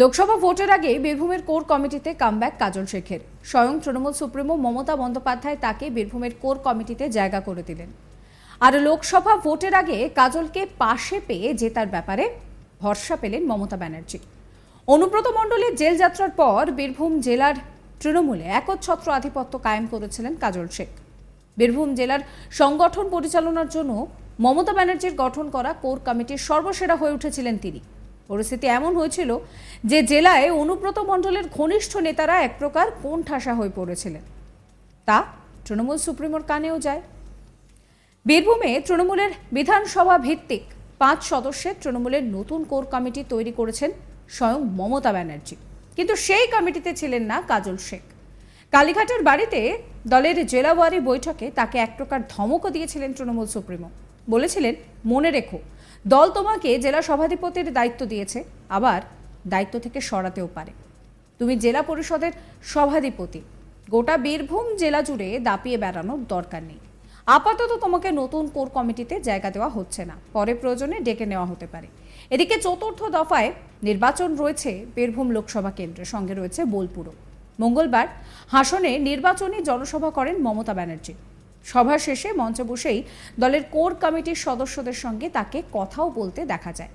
লোকসভা ভোটের আগে বীরভূমের কোর কমিটিতে কামব্যাক কাজল শেখের। স্বয়ং তৃণমূল সুপ্রিমো মমতা বন্দ্যোপাধ্যায় তাকে বীরভূমের কোর কমিটিতে জায়গা করে দিলেন। আর লোকসভা ভোটের আগে কাজলকে পাশে পেয়ে জেতার ব্যাপারে ভরসা পেলেন মমতা ব্যানার্জি। অনুব্রত মণ্ডলের জেল যাত্রার পর বীরভূম জেলার তৃণমূলে একচ্ছত্র আধিপত্য কায়েম করেছিলেন কাজল শেখ। বীরভূম জেলার সংগঠন পরিচালনার জন্য মমতা ব্যানার্জির গঠন করা কোর কমিটির সর্বসেরা হয়ে উঠেছিলেন তিনি। পরিস্থিতি এমন হয়েছিল যে জেলায় অনুব্রত মণ্ডলের ঘনিষ্ঠ নেতারা এক প্রকার কোণ ঠাসা হয়ে পড়েছিলেন। তা তৃণমূল সুপ্রিমোর কানেও যায়। বীরভূমে তৃণমূলের বিধানসভা ভিত্তিক পাঁচ সদস্যের তৃণমূলের নতুন কোর কমিটি তৈরি করেছেন স্বয়ং মমতা ব্যানার্জি। কিন্তু সেই কমিটিতে ছিলেন না কাজল শেখ। কালীঘাটের বাড়িতে দলের জেলাওয়ারি বৈঠকে তাকে এক প্রকার ধমকও দিয়েছিলেন তৃণমূল সুপ্রিমো। বলেছিলেন, মনে রেখো দল তোমাকে জেলা সভাধিপতির দায়িত্ব দিয়েছে, আবার দায়িত্ব থেকে সরাতেও পারে। তুমি জেলা পরিষদের সভাধিপতি। গোটা বীরভূম জেলা জুড়ে দাপিয়ে বেড়ানোর দরকার নেই। আপাতত তোমাকে নতুন কোর কমিটিতে জায়গা দেওয়া হচ্ছে না। পরে প্রয়োজনে ডেকে নেওয়া হতে পারে। এদিকে চতুর্থ দফায় নির্বাচন রয়েছে বীরভূম লোকসভা কেন্দ্রের সঙ্গে রয়েছে বোলপুরও। মঙ্গলবার হাসনে নির্বাচনী জনসভা করেন মমতা ব্যানার্জি। সভা শেষে মঞ্চে বসেই দলের কোর কমিটির সদস্যদের সঙ্গে তাকে কথাও বলতে দেখা যায়।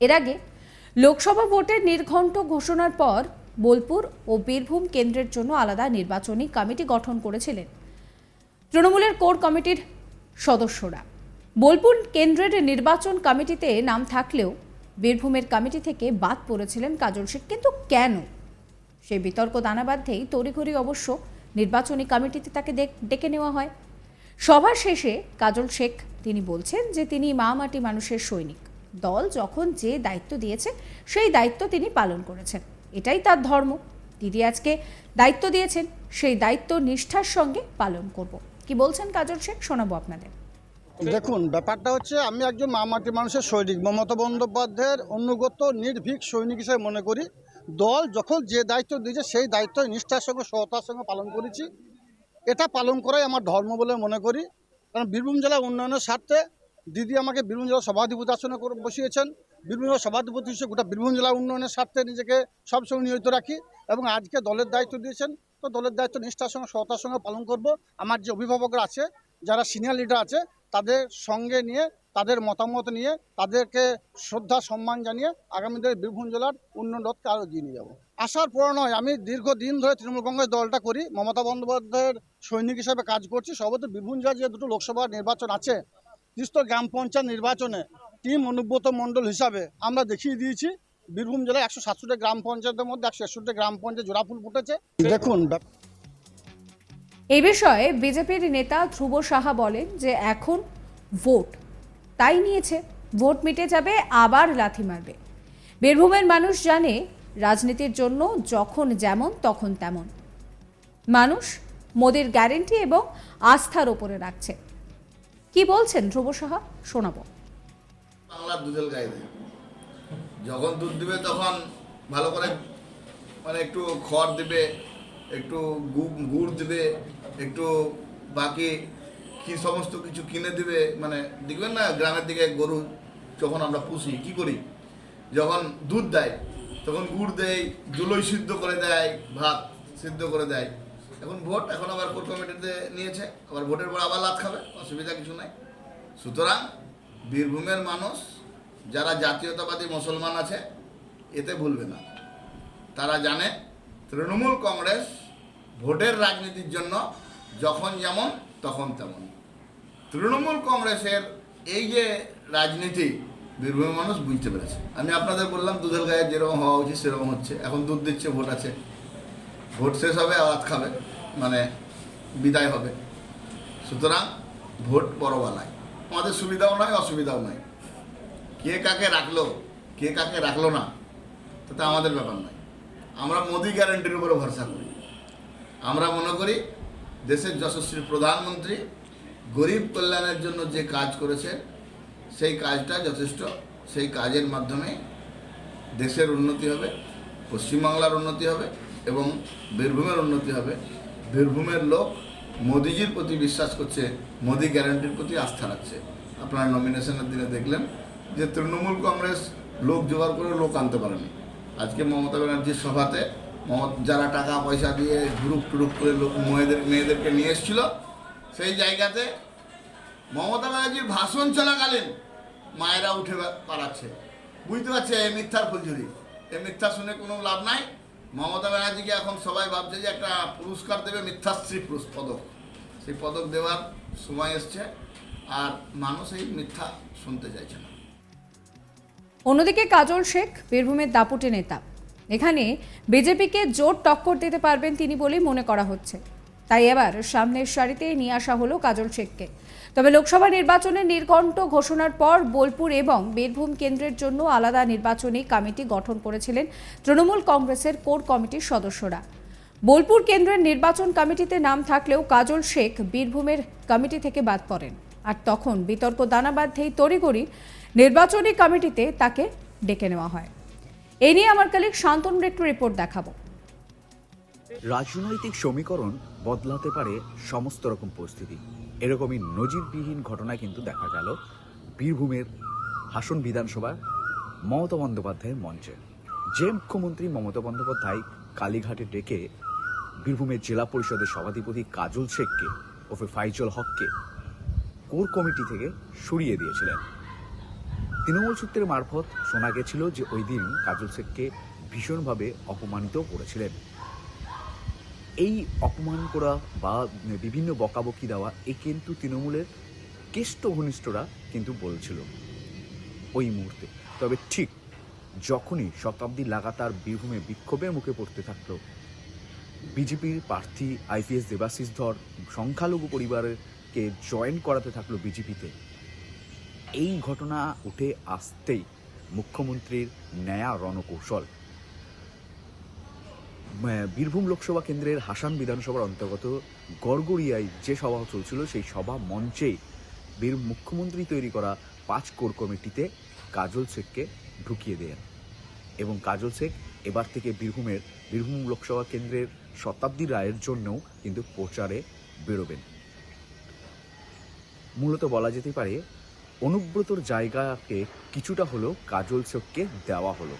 এর আগে লোকসভা ভোটের নির্ঘণ্ট ঘোষণার পর বোলপুর ও বীরভূম কেন্দ্রের জন্য আলাদা নির্বাচনী কমিটি গঠন করেছিলেন তৃণমূলের কোর কমিটির সদস্যরা। বোলপুর কেন্দ্রের নির্বাচন কমিটিতে নাম থাকলেও বীরভূমের কমিটি থেকে বাদ পড়েছিলেন কাজল শেখ কিন্তু কেন? সেই বিতর্ক দানাবাধ্যেই তড়িঘড়ি অবশ্য নির্বাচনী কমিটিতে তাকে ডেকে নেওয়া হয়। সভা শেষে কাজল শেখ তিনি বলছেন যে তিনি মা মাটি মানুষের সৈনিক। দল যখন যে দায়িত্ব দিয়েছে, সেই দায়িত্ব তিনি পালন করেছেন। এটাই তার ধর্ম। দিদি আজকে দায়িত্ব দিয়েছেন, সেই দায়িত্ব নিষ্ঠার সঙ্গে পালন করব। কি বলছেন কাজল শেখ? শোনাবো আপনাদের। দেখুন, ব্যাপারটা হচ্ছে আমি একজন মামাটি মানুষের সৈনিক, মমতা বন্দ্যোপাধ্যায়ের অনুগত নির্ভীক সৈনিক হিসেবে মনে করি। দল যখন যে দায়িত্ব দিয়েছে, সেই দায়িত্ব নিষ্ঠার সঙ্গে সহতার সঙ্গে পালন করেছি। এটা পালন করাই আমার ধর্ম বলে মনে করি। কারণ বীরভূম জেলা উন্নয়নের স্বার্থে দিদি আমাকে বীরভূম জেলা সভাধিপতি আসনে বসিয়েছেন। বীরভূম জেলা সভাধিপতি হিসেবে গোটা বীরভূম জেলা উন্নয়নের স্বার্থে নিজেকে সবসময় নিয়োজিত রাখি এবং আজকে দলের দায়িত্ব দিয়েছেন। তো দলের দায়িত্ব, নিষ্ঠার সঙ্গে সহতার সঙ্গে পালন করব। আমার যে অভিভাবকরা আছে, যারা সিনিয়র লিডার আছে তাদের সঙ্গে নিয়ে, তাদের মতামত নিয়ে, তাদেরকে শ্রদ্ধা, সম্মান জানিয়ে আগামী দিনে বীরভূম জেলার উন্নয়ন রথকে আরও এগিয়ে নিয়ে যাব। আসার পর নয়, আমি দীর্ঘদিন ধরে তৃণমূল কংগ্রেস দলটা করি, মমতা বন্দ্যোপাধ্যায়ের সৈনিক হিসাবে কাজ করছি। সর্বত বীরভূম জেলার যে দুটো লোকসভা নির্বাচন আছে তিস্ত গ্রাম পঞ্চায়েত নির্বাচনে টিম অনুব্রত মণ্ডল হিসাবে আমরা দেখিয়ে দিয়েছি, বীরভূম জেলায় একশো সাতষট্টি গ্রাম পঞ্চায়েতের মধ্যে একশো একষট্টি গ্রাম পঞ্চায়েত জোড়াফুল ফুটেছে। দেখুন এই বিষয়ে বিজেপির নেতা ধ্রুব সাহা বলেন যে এখন ভোট। তাই নিয়েছে। ভোট মিটে যাবে, আবার লাথি মারবে। বীরভূমের মানুষ জানে, রাজনীতির জন্য যখন যেমন তখন তেমন। মানুষ মোদির গ্যারেন্টি এবং আস্থার ওপরে রাখছে। কি বলছেন ধ্রুব সাহা? শোনাবো। বাংলার দুধেল যখন দুধ দিবে তখন ভালো করে মানে একটু খড় দিবে। একটু গুড় দেবে, একটু বাকি কি সমস্ত কিছু কিনে দিবে মানে দেখবেন না গ্রামের দিকে গরু যখন আমরা পুষি, কি করি? যখন দুধ দেয়, তখন গুড় দেয়, জুলোই সিদ্ধ করে দেয়, ভাত সিদ্ধ করে দেয়। এখন ভোট, এখন আবার কোর্ট কমিটিতে নিয়েছে, আবার ভোটের পর আবার লাত খাবে, অসুবিধা কিছু নাই। সুতরাং বীরভূমের মানুষ, যারা জাতীয়তাবাদী মুসলমান আছে, এতে ভুলবে না। তারা জানে তৃণমূল কংগ্রেস ভোটের রাজনীতির জন্য যখন যেমন, তখন তেমন। তৃণমূল কংগ্রেসের এই যে রাজনীতি, বীরভূমের মানুষ বুঝতে পেরেছে। আমি আপনাদের বললাম, দুধের গায়ে যেরকম হওয়া উচিত, সেরকম হচ্ছে। এখন দুধ দিচ্ছে, ভোট আছে। ভোট শেষ হবে আওয়াজ খাবে মানে বিদায় হবে। সুতরাং ভোট বড়বালায় আমাদের সুবিধাও নয়, অসুবিধাও নয়। কে কাকে রাখল, কে কাকে রাখল না, তাতে আমাদের ব্যাপার নয়। আমরা মোদি গ্যারান্টির উপরে ভরসা করি। আমরা মনে করি দেশের যশস্বী প্রধানমন্ত্রী গরিব কল্যাণের জন্য যে কাজ করেছেন, সেই কাজটা যথেষ্ট। সেই কাজের মাধ্যমে দেশের উন্নতি হবে, পশ্চিমবাংলার উন্নতি হবে এবং বীরভূমের উন্নতি হবে। বীরভূমের লোক মোদিজির প্রতি বিশ্বাস করছে, মোদি গ্যারান্টির প্রতি আস্থা রাখছে। আপনারা নমিনেশনের দিনে দেখলেন যে তৃণমূল কংগ্রেস লোক জোগাড় করে লোক আনতে পারেনি। আজকে মমতা ব্যানার্জির সভাতে যারা টাকা পয়সা দিয়ে গ্রুপ টুরুপ করে লোক মেয়েদের মেয়েদেরকে নিয়ে এসেছিল, সেই জায়গাতে মমতা ব্যানার্জির ভাষণ চলাকালীন মায়েরা উঠে পালাচ্ছে। বুঝতে পারছে এই মিথ্যার ফুলঝুরি। এই মিথ্যা শুনে কোনো লাভ নাই। মমতা ব্যানার্জিকে এখন সবাই ভাবছে যে একটা পুরস্কার দেবে মিথ্যাশ্রী পুরুষ পদক। সেই পদক দেওয়ার সময় এসছে আর মানুষ এই মিথ্যা শুনতে চাইছে না। অন্যদিকে কাজল শেখ, বীরভূমের দাপুটে নেতা। এখানে বিজেপিকে জোর টক্কর দিতে পারবেন তিনি বলেই মনে করা হচ্ছে। তাই এবার সামনের সারিতে নিয়ে আসা হলো কাজল শেখকে। তবে লোকসভা নির্বাচনের নির্ঘণ্ট ঘোষণার পর বোলপুর এবং বীরভূম কেন্দ্রের জন্য আলাদা নির্বাচনী কমিটি গঠন করেছিলেন তৃণমূল কংগ্রেসের কোর কমিটির সদস্যরা। বোলপুর কেন্দ্রের নির্বাচন কমিটিতে নাম থাকলেও কাজল শেখ বীরভূমের কমিটি থেকে বাদ পড়েন। আর তখন বিতর্ক দানা বাঁধেই তড়িগড়ি নির্বাচনী কমিটিতে তাকে ডেকে নেওয়া হয়। এ নিয়ে আমার কালিক শান্তনুর একটু রিপোর্ট দেখাবো। রাজনৈতিক সমীকরণ বদলাতে পারে সমস্ত রকম পরিস্থিতি। এরকমই নজিরবিহীন ঘটনা কিন্তু দেখা গেল বীরভূমের হাসন বিধানসভা মমতা বন্দ্যোপাধ্যায়ের মঞ্চে। যে মুখ্যমন্ত্রী মমতা বন্দ্যোপাধ্যায় কালীঘাটে ডেকে বীরভূমের জেলা পরিষদের সভাধিপতি কাজল শেখকে, ওফে ফাইজল হককে কোর কমিটি থেকে সরিয়ে দিয়েছিলেন। তৃণমূল সূত্রের মারফত শোনা গেছিল যে ওই দিন কাজল শেখকে ভীষণভাবে অপমানিত করেছিলেন। এই অপমান করা বা বিভিন্ন বকাবকি দেওয়া এ কিন্তু তৃণমূলের কেষ্ট ঘনিষ্ঠরা কিন্তু বলছিল ওই মুহূর্তে। তবে ঠিক যখনই শতাব্দী লাগাতার বীরভূমে বিক্ষোভের মুখে পড়তে থাকল, বিজেপির প্রার্থী আইপিএস দেবাশিস ধর, সংখ্যালঘু পরিবারকে জয়েন করাতে থাকল বিজেপিতে। এই ঘটনা উঠে আসতেই মুখ্যমন্ত্রীর ন্যায়া রণকৌশল। বীরভূম লোকসভা কেন্দ্রের হাসান বিধানসভার অন্তর্গত গড়গড়িয়ায় যে সভা চলছিল, সেই সভা মঞ্চেই বীর, মুখ্যমন্ত্রী তৈরি করা পাঁচ কোর কমিটিতে কাজল শেখকে ঢুকিয়ে দেন। এবং কাজল শেখ এবার থেকে বীরভূমের, বীরভূম লোকসভা কেন্দ্রের শতাব্দী রায়ের জন্যও কিন্তু প্রচারে বেরোবেন। মূলত বলা যেতে পারে, অনুব্রতর জায়গাকে কিছুটা হলেও কাজল শেখকে দেওয়া হলো।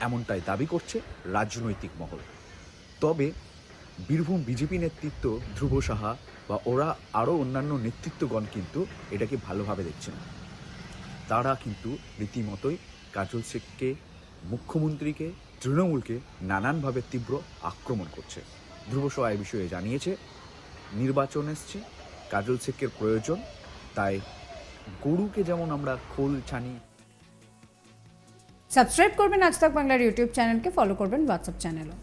এমনটাই দাবি করছে রাজনৈতিক মহল। তবে বীরভূম বিজেপি নেতৃত্ব ধ্রুব সাহা বা ওরা আরও অন্যান্য নেতৃত্বগণ কিন্তু এটাকে ভালোভাবে দেখছেন তারা কিন্তু রীতিমতোই কাজল শেখকে মুখ্যমন্ত্রীকে, তৃণমূলকে নানানভাবে তীব্র আক্রমণ করছে। ধ্রুব সাহা এই বিষয়ে জানিয়েছে, নির্বাচন এসছে, কাজল শেখের প্রয়োজন তাই গরুকে যেমন আমরা খোল ছানি। সাবস্ক্রাইব করবেন আজ তাক বাংলার ইউটিউব চ্যানেলকে ফলো করবেন হোয়াটসঅ্যাপ চ্যানেলও।